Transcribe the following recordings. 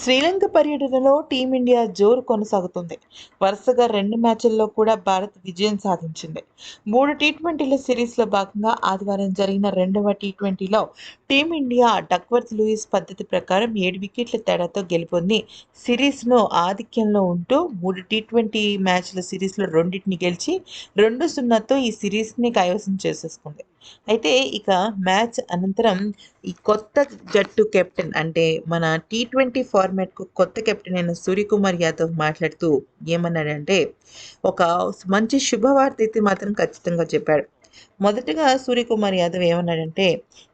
శ్రీలంక పర్యటనలో టీమిండియా జోరు కొనసాగుతుంది. వరుసగా రెండు మ్యాచ్ల్లో కూడా భారత్ విజయం సాధించింది. మూడు టీ ట్వంటీల సిరీస్లో భాగంగా ఆదివారం జరిగిన రెండవ టీ ట్వంటీలో టీమిండియా డక్వర్త్ లూయిస్ పద్ధతి ప్రకారం ఏడు వికెట్ల తేడాతో గెలుపొంది. సిరీస్ను ఆధిక్యంలో ఉంటూ మూడు టీ ట్వంటీ మ్యాచ్ల సిరీస్లో రెండింటిని గెలిచి రెండు సున్నాతో ఈ సిరీస్ని కైవసం చేసేసుకుంది. అయితే ఇక మ్యాచ్ అనంతరం ఈ కొత్త జట్టు కెప్టెన్ అంటే మన టీ ట్వంటీ ఫార్మాట్కు కొత్త కెప్టెన్ అయిన సూర్యకుమార్ యాదవ్ మాట్లాడుతూ ఏమన్నాడంటే ఒక మంచి శుభవార్త అయితే మాత్రం ఖచ్చితంగా చెప్పాడు. మొదటగా సూర్యకుమార్ యాదవ్ ఏమన్నాడంటే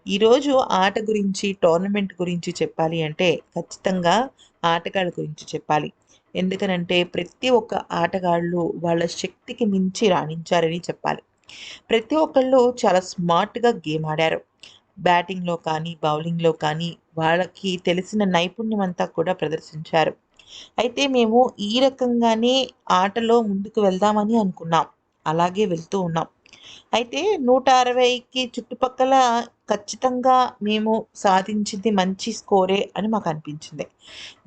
ఈరోజు ఆట గురించి టోర్నమెంట్ గురించి చెప్పాలి అంటే ఖచ్చితంగా ఆటగాళ్ళ గురించి చెప్పాలి. ఎందుకనంటే ప్రతి ఒక్క ఆటగాళ్ళు వాళ్ళ శక్తికి మించి రాణించారని చెప్పాలి. ప్రతి ఒక్కళ్ళు చాలా స్మార్ట్గా గేమ్ ఆడారు. బ్యాటింగ్లో కానీ బౌలింగ్లో కానీ వాళ్ళకి తెలిసిన నైపుణ్యం అంతా కూడా ప్రదర్శించారు. అయితే మేము ఈ రకంగానే ఆటలో ముందుకు వెళ్దామని అనుకున్నాం. అలాగే వెళ్తూ ఉన్నాం. అయితే నూట అరవైకి చుట్టుపక్కల ఖచ్చితంగా మేము సాధించింది మంచి స్కోరే అని మాకు అనిపించింది.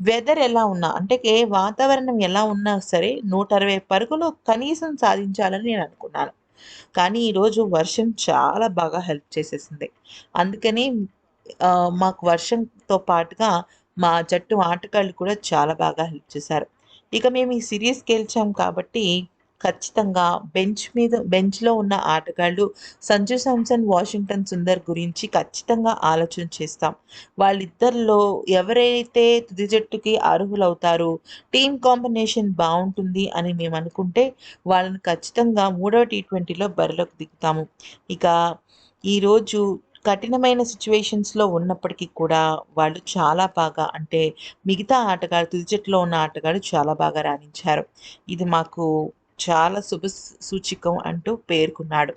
వెదర్ ఎలా ఉన్నా అంటే వాతావరణం ఎలా ఉన్నా సరే నూట అరవై పరుగులు కనీసం సాధించాలని నేను అనుకున్నాను. కానీ ఈరోజు వర్షం చాలా బాగా హెల్ప్ చేసేసింది. అందుకని మాకు వర్షంతో పాటుగా మా జట్టు ఆటగాళ్ళు కూడా చాలా బాగా హెల్ప్ చేశారు. ఇక మేము ఈ సిరీస్ గెలిచాం కాబట్టి ఖచ్చితంగా బెంచ్ మీద బెంచ్లో ఉన్న ఆటగాళ్ళు సంజు శాంసన్ వాషింగ్టన్ సుందర్ గురించి ఖచ్చితంగా ఆలోచన చేస్తాం. వాళ్ళిద్దరిలో ఎవరైతే తుది జట్టుకి అర్హులవుతారో టీం కాంబినేషన్ బాగుంటుంది అని మేము అనుకుంటే వాళ్ళని ఖచ్చితంగా మూడవ టీ ట్వంటీలో బరిలోకి దిగుతాము. ఇక ఈరోజు కఠినమైన సిచ్యువేషన్స్లో ఉన్నప్పటికీ కూడా వాళ్ళు చాలా బాగా అంటే మిగతా ఆటగాడు తుది జట్టులో ఉన్న ఆటగాడు చాలా బాగా రాణించారు. ఇది మాకు చాలా శుభ సూచికం అంటూ పేర్కొన్నాడు.